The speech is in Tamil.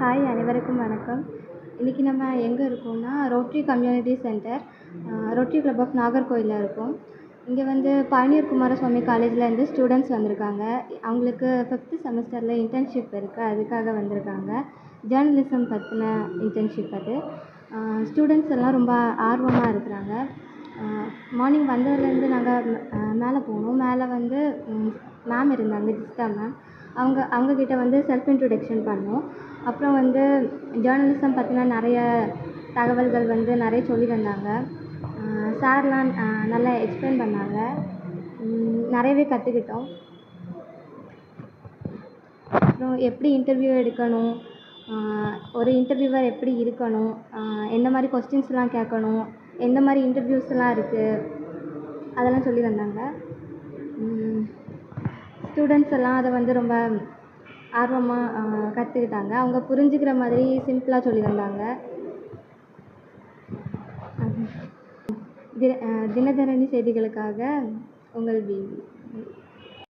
ஹாய் அனைவருக்கும் வணக்கம். இன்றைக்கி நம்ம எங்கே இருக்கோம்னா Rotary community centre Rotary club of நாகர்கோயிலில் இருக்கோம். இங்கே வந்து பழனியூர் குமாரசுவாமி காலேஜ்லேருந்து ஸ்டூடெண்ட்ஸ் வந்திருக்காங்க. அவங்களுக்கு ஃபிஃப்த்து செமஸ்டரில் இன்டர்ன்ஷிப் இருக்குது அதுக்காக வந்திருக்காங்க. ஜேர்னலிசம் பற்றின இன்டர்ன்ஷிப் அது. ஸ்டூடெண்ட்ஸ் எல்லாம் ரொம்ப ஆர்வமாக இருக்கிறாங்க. மார்னிங் வந்ததுலேருந்து நாங்கள் மேலே போனோம். மேலே வந்து மேம் இருந்தாங்க ஜிஸ்தா மேம் அவங்க அவங்கக்கிட்ட வந்து செல்ஃப் இன்ட்ரொடக்ஷன் பண்ணோம். அப்புறம் வந்து ஜேர்னலிசம் பற்றின நிறைய தகவல்கள் வந்து நிறைய சொல்லி தந்தாங்க. சார்லாம் நல்லா எக்ஸ்பிளைன் பண்ணாங்க. நிறையவே கற்றுக்கிட்டோம் அப்புறம் எப்படி இன்டர்வியூ எடுக்கணும்? ஒரு இன்டர்வியூவர் எப்படி இருக்கணும்? எந்த மாதிரி கொஸ்டின்ஸ்லாம் கேட்கணும்? எந்த மாதிரி இன்டர்வியூஸ்லாம் இருக்குது அதெல்லாம் சொல்லி தந்தாங்க. ஸ்டூடெண்ட்ஸ் எல்லாம் அதை வந்து ரொம்ப ஆர்வமாக கற்றுக்கிட்டாங்க அவங்க புரிஞ்சுக்கிற மாதிரி சிம்பிளாக சொல்லி தந்தாங்க. தின தினத்தரணி செய்திகளுக்காக உங்கள் பிபி